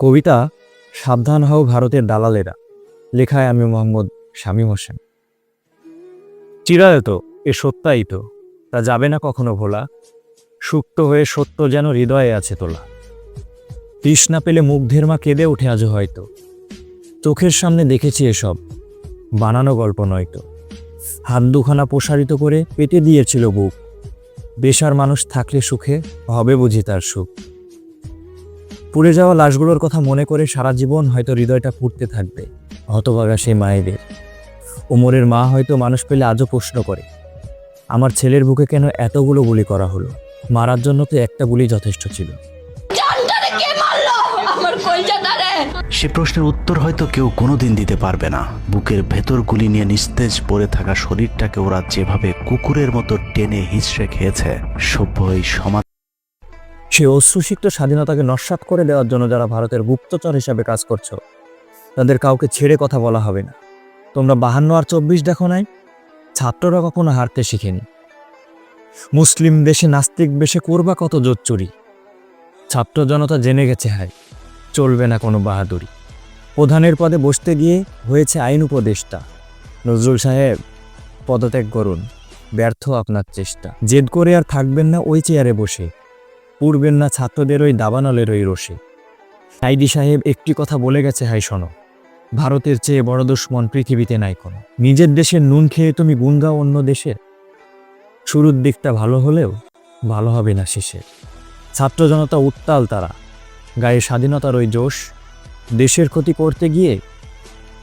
কবিতা, সাবধান হও ভারতের দালালেরা, লেখায় আমি মোহাম্মদ শামীম হোসেন। চিরায়ত, এ সত্যায়িত তা যাবে না কখনো ভোলা, সুপ্ত হয়ে সত্য যেন হৃদয়ে আছে তোলা। তৃষ্ণা পেলে মুগ্ধের মা কেঁদে উঠে আজও হয়তো। চোখের সামনে দেখেছি এসব, বানানো গল্প নয়তো হাত দুখানা প্রসারিত করে পেটে দিয়েছিল বুক। বেশার মানুষ থাকলে সুখে, হবে বুঝি তার সুখ। পুড়ে যাওয়া লাশগুলোর কথা মনে করে সারা জীবন হয়তো হৃদয়টা পুড়তে থাকবে হতভাগা সেই মায়েদের। ওমরের মা হয়তো মানুষ পেলে আজও প্রশ্ন করে আমার ছেলের বুকে কেন এতগুলো গুলি করা হলো? মারার জন্য তো একটা গুলি যথেষ্ট ছিল। জানটারে কে মারলো? আমার কলজাটারে সে প্রশ্নের উত্তর হয়তো কেউ কোনোদিন দিতে পারবে না। বুকের ভেতর গুলি নিয়ে নিস্তেজ পড়ে থাকা শরীরটাকে ওরা যেভাবে কুকুরের মতো টেনে হিচড়ে খেয়েছে সভ্য এই সমাজ সে অশ্রুসিক্ত স্বাধীনতাকে নস্বাত করে দেওয়ার জন্য যারা ভারতের গুপ্তচর হিসাবে কাজ করছ, তাদের কাউকে ছেড়ে কথা বলা হবে না। তোমরা বাহান্ন আর চব্বিশ দেখো নাই? ছাত্ররা কখনো হারতে শিখেনি। মুসলিম দেশে নাস্তিক বেশে করবা কত জোর চুরি ছাত্র জনতা জেনে গেছে হাই চলবে না কোনো বাহাদুরি। প্রধানের পদে বসতে গিয়ে হয়েছে আইন উপদেষ্টা। নজরুল সাহেব, পদত্যাগ করুন, ব্যর্থ আপনার চেষ্টা। জেদ করে আর থাকবেন না ওই চেয়ারে বসে। পূর্বের না ছাত্রদের ওই দাবানলের ওই রসে আইডি সাহেব একটি কথা বলে গেছে, হাই শোনো। ভারতের চেয়ে বড় দুশ্মন পৃথিবীতে নাই কোনো। নিজের দেশের নুন খেয়ে তুমি গুণ গাও অন্য দেশের? শুরুর দিকটা ভালো হলেও ভালো হবে না শেষে। ছাত্র জনতা উত্তাল তারা। গায়ে স্বাধীনতার ওই জোশ। দেশের ক্ষতি করতে গিয়ে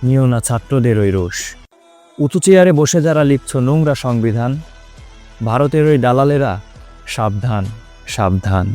নিও না ছাত্রদের ওই রোষ। উঁচু চেয়ারে বসে যারা লিখছ নোংরা সংবিধান, ভারতের ওই দালালেরা সাবধান। সাবধান।